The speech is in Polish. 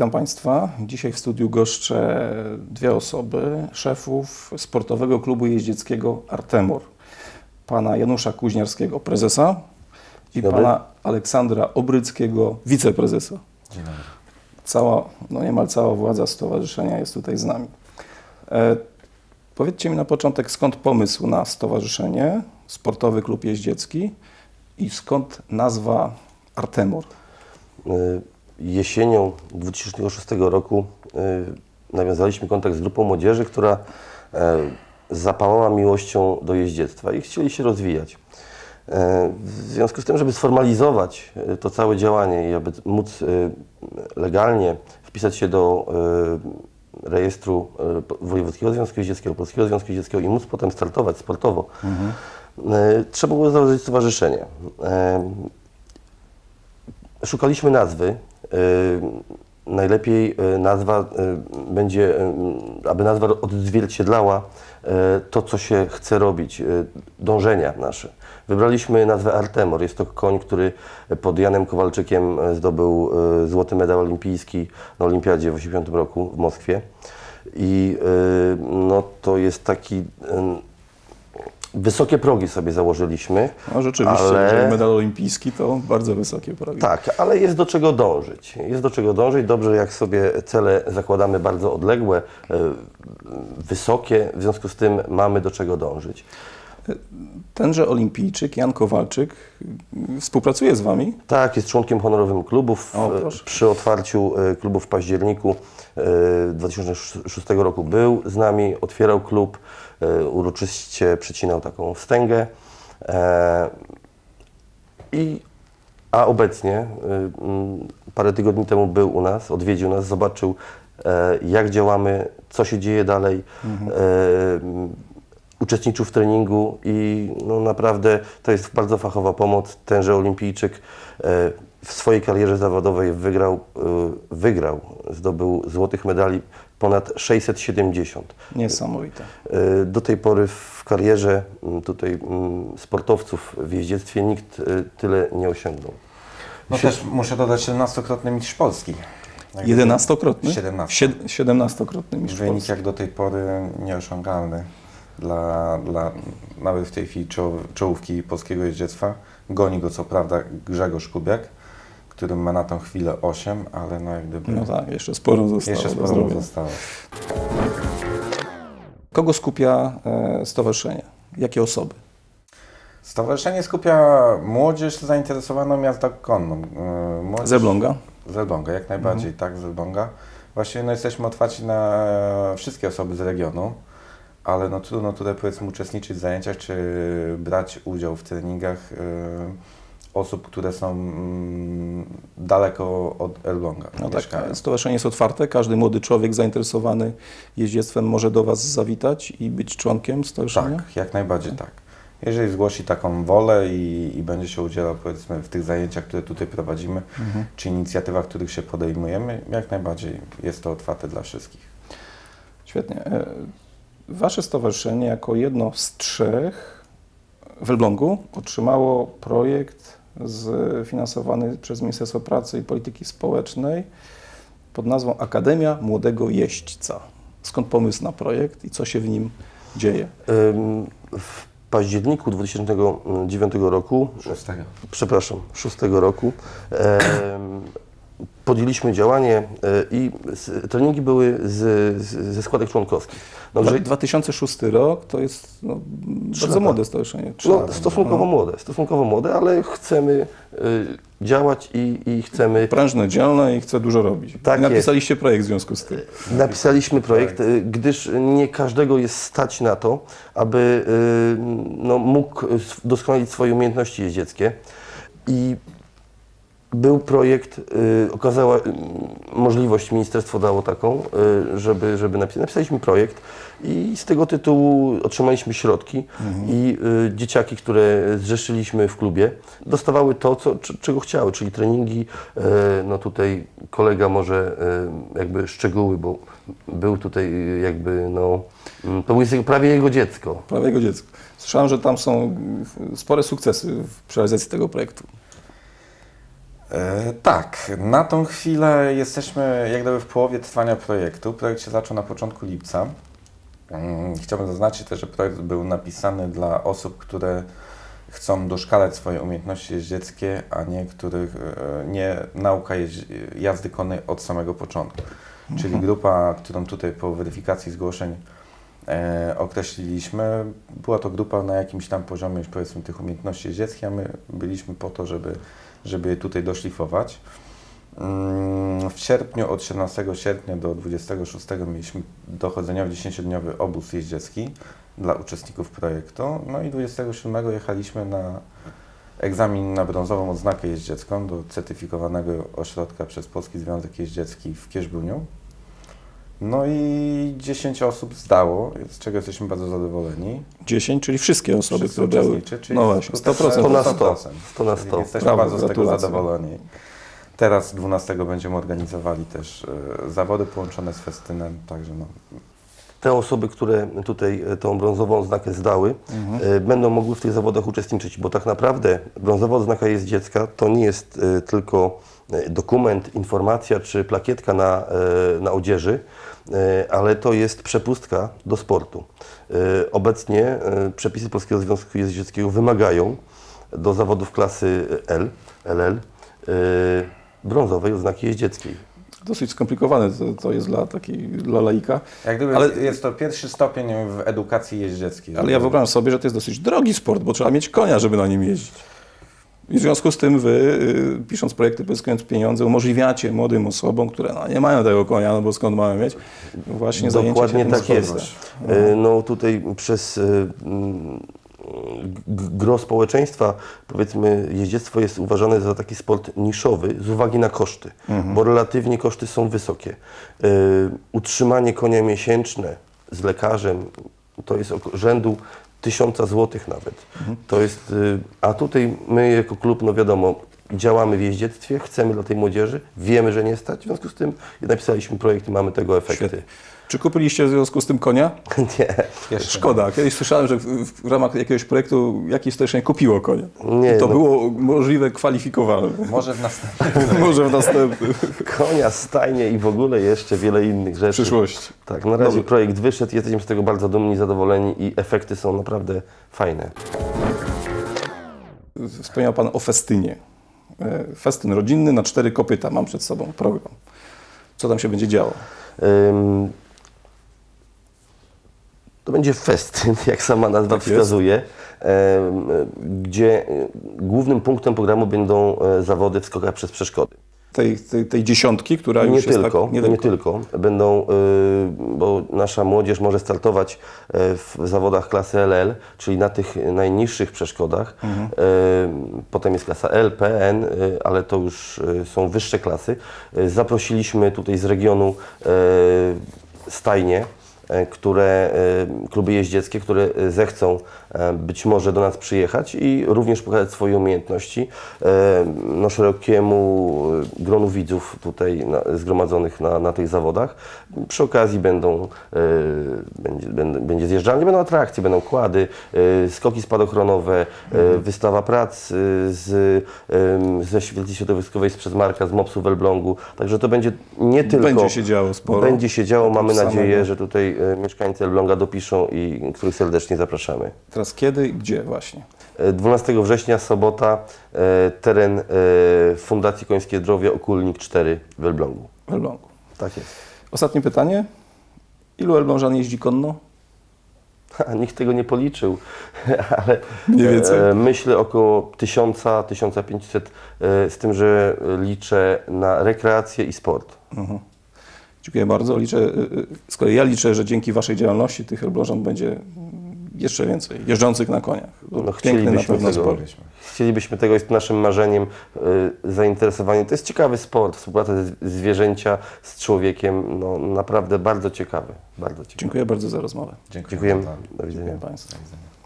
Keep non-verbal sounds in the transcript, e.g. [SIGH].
witam Państwa. Dzisiaj w studiu goszczę dwie osoby, szefów sportowego klubu jeździeckiego Artemur. Pana Janusza Kuźniarskiego, prezesa i dobry. pana Aleksandra Obryckiego, wiceprezesa. Dzień dobry. Cała, no niemal cała władza stowarzyszenia jest tutaj z nami. E, powiedzcie mi na początek, skąd pomysł na stowarzyszenie, Sportowy Klub Jeździecki i skąd nazwa Artemur? Y, Jesienią 2006 roku y, nawiązaliśmy kontakt z grupą młodzieży, która e, zapałała miłością do jeździectwa i chcieli się rozwijać. E, W związku z tym, żeby sformalizować e, to całe działanie i aby móc legalnie wpisać się do rejestru Wojewódzkiego Związku Jeździeckiego, Polskiego Związku Jeździeckiego i móc potem startować sportowo, e, trzeba było założyć stowarzyszenie. Szukaliśmy nazwy. Y, Najlepiej y, nazwa y, będzie, aby nazwa odzwierciedlała to, co się chce robić, dążenia nasze. Wybraliśmy nazwę Artemor. Jest to koń, który pod Janem Kowalczykiem zdobył złoty medal olimpijski na Olimpiadzie w 80 roku w Moskwie. I no, to jest taki wysokie progi sobie założyliśmy. No rzeczywiście, Ale- jeżeli medal olimpijski to bardzo wysokie progi. Tak, ale jest do czego dążyć. Jest do czego dążyć. Dobrze, jak sobie cele zakładamy bardzo odległe, e, wysokie, w związku z tym mamy do czego dążyć. Tenże olimpijczyk, Jan Kowalczyk, y, współpracuje z Wami. Tak, jest członkiem honorowym klubów. O, E. Przy otwarciu e, klubu w październiku e, 2006 roku był z nami, otwierał klub, e, uroczyście przecinał taką wstęgę. E, I, a obecnie, mm, parę tygodni temu był u nas, odwiedził nas, zobaczył e, jak działamy, co się dzieje dalej. E, m, uczestniczył w treningu i no, naprawdę to jest bardzo fachowa pomoc. Tenże olimpijczyk e, w swojej karierze zawodowej wygrał, e, wygrał, zdobył złotych medali ponad 670. Niesamowite. E, Do tej pory w karierze tutaj sportowców w jeździectwie nikt tyle nie osiągnął. No też muszę dodać 17-krotny mistrz Polski. Jedenastokrotny? 17. Sied- Siedemnastokrotny mistrz Wynik Polski. jak do tej pory nieosiągalny dla, dla nawet w tej chwili czoł, czołówki polskiego jeździectwa. Goni go co prawda Grzegorz Kubiak, który ma na tą chwilę 8, ale no jak gdyby No tak, jeszcze sporo zostało jeszcze sporo zostało. Kogo skupia e, stowarzyszenie? Jakie osoby? Stowarzyszenie skupia młodzież zainteresowaną jazdą konną. Yy, Młodzież, Z Elbląga? Z Elbląga, jak najbardziej, tak, z Elbląga. Właściwie no, jesteśmy otwarci na wszystkie osoby z regionu, ale no, trudno tutaj powiedzmy uczestniczyć w zajęciach, czy brać udział w treningach y, osób, które są mm, daleko od Elbląga. No tak, stowarzyszenie jest otwarte. Każdy młody człowiek zainteresowany jeździectwem może do Was zawitać i być członkiem stowarzyszenia? Tak, jak najbardziej tak. Jeżeli zgłosi taką wolę i, i będzie się udzielał powiedzmy w tych zajęciach, które tutaj prowadzimy, Mhm. czy inicjatywach, których się podejmujemy, jak najbardziej jest to otwarte dla wszystkich. Świetnie. Wasze stowarzyszenie jako jedno z trzech w Elblągu otrzymało projekt finansowany przez Ministerstwo Pracy i Polityki Społecznej pod nazwą Akademia Młodego Jeźdźca. Skąd pomysł na projekt i co się w nim dzieje? W październiku 2009 roku Szóstego. przepraszam, 6 roku, podjęliśmy działanie e, i treningi były z, z, ze składek członkowskich. No, że, 2006 rok to jest no, bardzo lata. młode stowarzyszenie. No, stosunkowo młode, stosunkowo młode, ale chcemy e, działać i, i chcemy. Prężne, dzielne i chce dużo robić. Tak I napisaliście projekt w związku z tym. Napisaliśmy projekt, e, gdyż nie każdego jest stać na to, aby e, no, mógł doskonalić swoje umiejętności jeździeckie. I był projekt, y, okazała y, możliwość, ministerstwo dało taką, y, żeby, żeby napisać. Napisaliśmy projekt i z tego tytułu otrzymaliśmy środki i y, dzieciaki, które zrzeszyliśmy w klubie, dostawały to, co, czego chciały, czyli treningi. Y, no tutaj kolega może y, jakby szczegóły, bo był tutaj y, jakby, no, mm, to było prawie jego dziecko. Prawie jego dziecko. Słyszałem, że tam są spore sukcesy w realizacji tego projektu. E, tak, na tą chwilę jesteśmy jak gdyby w połowie trwania projektu. Projekt się zaczął na początku lipca. Mm, Chciałbym zaznaczyć też, że projekt był napisany dla osób, które chcą doszkalać swoje umiejętności jeździeckie, a nie których e, nie nauka jazdy konnej od samego początku. Czyli grupa, którą tutaj po weryfikacji zgłoszeń e, określiliśmy, była to grupa na jakimś tam poziomie powiedzmy tych umiejętności jeździeckich, a my byliśmy po to, żeby, żeby je tutaj doszlifować. Mm, W sierpniu, od 17 sierpnia do 26 mieliśmy dochodzeniowy 10-dniowy obóz jeździecki dla uczestników projektu. No i 27 jechaliśmy na egzamin na brązową odznakę jeździecką do certyfikowanego ośrodka przez Polski Związek Jeździecki w Kierzbuniu. No i 10 osób zdało, z czego jesteśmy bardzo zadowoleni. 10, czyli wszystkie osoby, Wszyscy które uczestniczy, czyli No właśnie, skutecznie 100%. To na 100. 100%. 100 na Czyli 100. Jesteśmy Brawo, bardzo z tego zadowoleni. Teraz 12 będziemy organizowali też e, zawody połączone z festynem, także no, Te osoby, które tutaj e, tą brązową odznakę zdały, e, będą mogły w tych zawodach uczestniczyć, bo tak naprawdę brązowa odznaka jest dziecka, to nie jest e, tylko dokument, informacja czy plakietka na, na odzieży, ale to jest przepustka do sportu. E, Obecnie e, przepisy Polskiego Związku Jeździeckiego wymagają do zawodów klasy L, LL, e, brązowej odznaki jeździeckiej. Dosyć skomplikowane to, to jest dla takiej, dla laika. jak gdyby Ale- jest to pierwszy stopień w edukacji jeździeckiej. Ale ja wyobrażam sobie, że to jest dosyć drogi sport, bo trzeba mieć konia, żeby na nim jeździć. I w związku z tym wy, y, pisząc projekty, pozyskując pieniądze, umożliwiacie młodym osobom, które no, nie mają tego konia, no bo skąd mają mieć, właśnie Dokładnie tak jest. E, No tutaj przez g- gro społeczeństwa, powiedzmy, jeździectwo jest uważane za taki sport niszowy z uwagi na koszty, bo relatywnie koszty są wysokie. Utrzymanie konia miesięczne z lekarzem to jest rzędu tysiąca złotych nawet. To jest, y, a tutaj my jako klub, no wiadomo, działamy w jeździectwie, chcemy dla tej młodzieży, wiemy, że nie stać, w związku z tym napisaliśmy projekt i mamy tego efekty. Świetnie. Czy kupiliście w związku z tym konia? [LAUGHS] Nie. Jeszcze Szkoda. Kiedyś słyszałem, że w, w ramach jakiegoś projektu jakieś stowarzyszenie kupiło konia. Nie, to no. było możliwe kwalifikowalne. Może w następnym. [LAUGHS] Może w następnym. konia, stajnie i w ogóle jeszcze wiele innych W rzeczy. przyszłości. Tak, na razie projekt wyszedł, jesteśmy z tego bardzo dumni, zadowoleni i efekty są naprawdę fajne. Wspomniał Pan o festynie. E, Festyn rodzinny na cztery kopyta. Mam przed sobą program. Co tam się będzie działo? To będzie festyn, [LAUGHS] jak sama nazwa Tak jest. wskazuje, gdzie y, głównym punktem programu będą e, zawody w skokach przez przeszkody. Tej, tej, tej dziesiątki, która już nie jest tylko, tak... nie, tylko. Będą, y, bo nasza młodzież może startować w zawodach klasy LL, czyli na tych najniższych przeszkodach. Mhm. Potem jest klasa L, P, N, ale to już są wyższe klasy. Zaprosiliśmy tutaj z regionu stajnie, które, y, kluby jeździeckie, które y, zechcą być może do nas przyjechać i również pokazać swoje umiejętności no, szerokiemu gronu widzów tutaj zgromadzonych na, na tych zawodach. Przy okazji będą, będzie, będzie zjeżdżalnie, będą atrakcje, będą kłady, y, skoki spadochronowe, y, wystawa prac y, z, ze Świetlicy Środowiskowej sprzed Marka, z MOPS-u w Elblągu. Także to będzie nie tylko... Będzie się działo sporo. Będzie się działo, mamy Samego. nadzieję, że tutaj mieszkańcy Elbląga dopiszą i których serdecznie zapraszamy. Teraz kiedy i gdzie właśnie? E, 12 września, sobota, teren Fundacji Końskie Zdrowie Okulnik 4 w Elblągu. W Elblągu. Tak jest. Ostatnie pytanie. Ilu Elblążan jeździ konno? [LAUGHS] Ha, nikt tego nie policzył, [LAUGHS] ale Mniej więcej. e, myślę około 1000-1500, e, z tym, że liczę na rekreację i sport. Dziękuję bardzo. Liczę, y, z kolei ja liczę, że dzięki Waszej działalności tych Elblążan będzie jeszcze więcej jeżdżących na koniach. No, Piękny na chcielibyśmy pewno tego. sport. Chcielibyśmy tego, jest naszym marzeniem, y, zainteresowanie. To jest ciekawy sport, współpraca zwierzęcia z człowiekiem, no naprawdę bardzo ciekawy, bardzo ciekawy. Dziękuję bardzo za rozmowę. Dziękuję Dziękujemy, bardzo. do widzenia. Dziękuję Państwu. Do widzenia.